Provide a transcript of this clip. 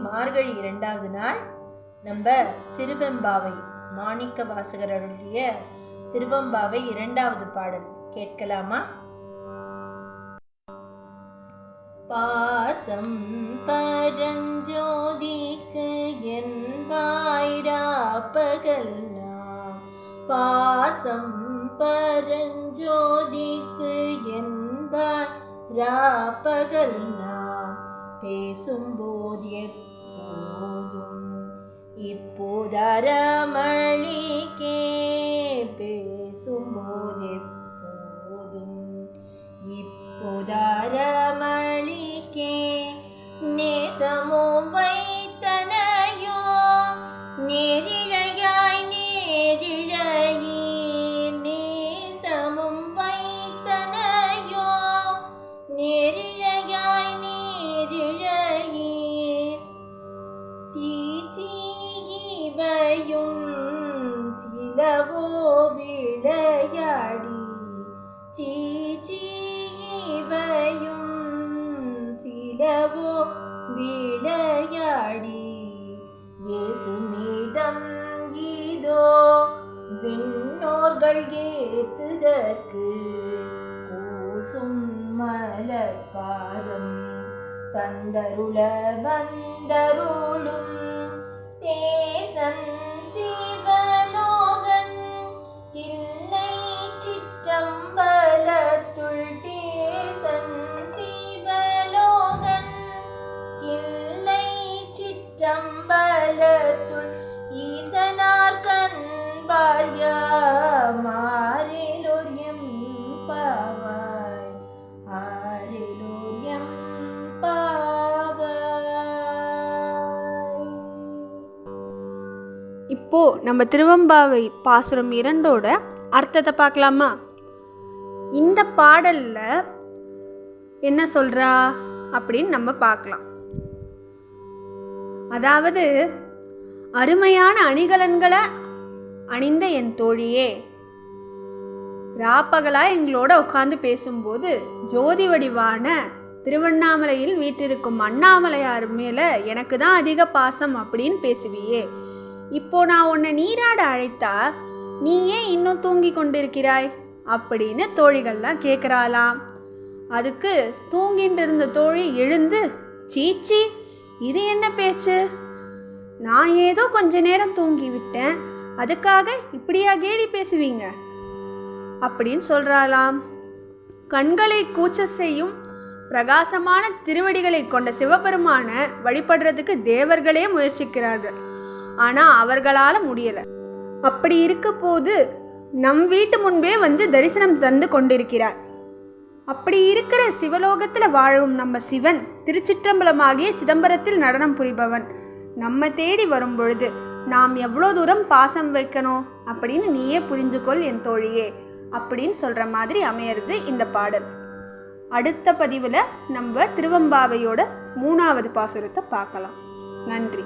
மார்கழி இரண்டாவது நாள் நம்ம திருவெம்பாவை மாணிக்க வாசகர் அருளிய திருவெம்பாவை இரண்டாவது பாடல். கேட்கலாமா? பாசம் பரஞ்சோதிக்கு என்பாயிராப்பகல் நாம். பாசம் பரஞ்சோதிக்கு என்பாய் ராப்பகல் நாம். பேசும்போது எப்போதும் இப்போதரமளிக்கே பேசும்போது எப்போதும் இப்போதரமளிக்கே நேசமோ இவையும் சிலவோ விளையாடி. சீச்சி இவையும் சிலவோ விளையாடி. இயேசுமிடம் இதோ விண்ணோர்கள் ஏத்துதற்கு கூசும் மலர் பாதம் தந்தருள வந்தருள் சிற்றம்பலத்துள் ஈசனார் கண்பாழ்ய மாறிலோர் எம் பாவாய் ஆறிலோர் பாவாய். இப்போ நம்ம திருவம்பாவை பாசுரம் இரண்டோட அர்த்தத்தை பார்க்கலாமா? இந்த பாடலில் என்ன சொல்கிறா அப்படின்னு நம்ம பார்க்கலாம். அதாவது அருமையான அணிகலன்களை அணிந்த என் தோழியே. ராப்பகலா எங்களோட உட்காந்து பேசும்போது ஜோதி வடிவான திருவண்ணாமலையில் வீட்டிருக்கும் அண்ணாமலையார் மேலே எனக்கு தான் அதிக பாசம் அப்படின்னு பேசுவியே. இப்போ நான் உன்னை நீராட அழைத்தா நீ ஏன் இன்னும் தூங்கி கொண்டிருக்கிறாய்? அப்படின்னு தோழிகள்லாம் கேட்குறாளாம் அதுக்கு தூங்கிட்டு இருந்த தோழி எழுந்து சீச்சி இது என்ன பேச்சு? நான் ஏதோ கொஞ்ச நேரம் தூங்கி விட்டேன் அதுக்காக இப்படியா கேலி பேசுவீங்க? அப்படின்னு சொல்கிறாளாம் கண்களை கூச்ச செய்யும் பிரகாசமான திருவடிகளை கொண்ட சிவபெருமான வழிபடுறதுக்கு தேவர்களே முயற்சிக்கிறார்கள். ஆனால் அவர்களால் முடியலை. அப்படி இருக்க போது நம் வீட்டு முன்பே வந்து தரிசனம் தந்து கொண்டிருக்கிறார். அப்படி இருக்கிற சிவலோகத்தில் வாழும் நம்ம சிவன் திருச்சிற்றம்பலமாகிய சிதம்பரத்தில் நடனம் புரிபவன். நம்ம தேடி வரும் பொழுது நாம் எவ்வளோ தூரம் பாசம் வைக்கணும் அப்படின்னு நீயே புரிஞ்சுக்கொள் என் தோழியே அப்படின்னு சொல்கிற மாதிரி அமையிறது இந்த பாடல். அடுத்த பதிவில் நம்ம திருவம்பாவையோட மூணாவது பாசுரத்தை பார்க்கலாம். நன்றி.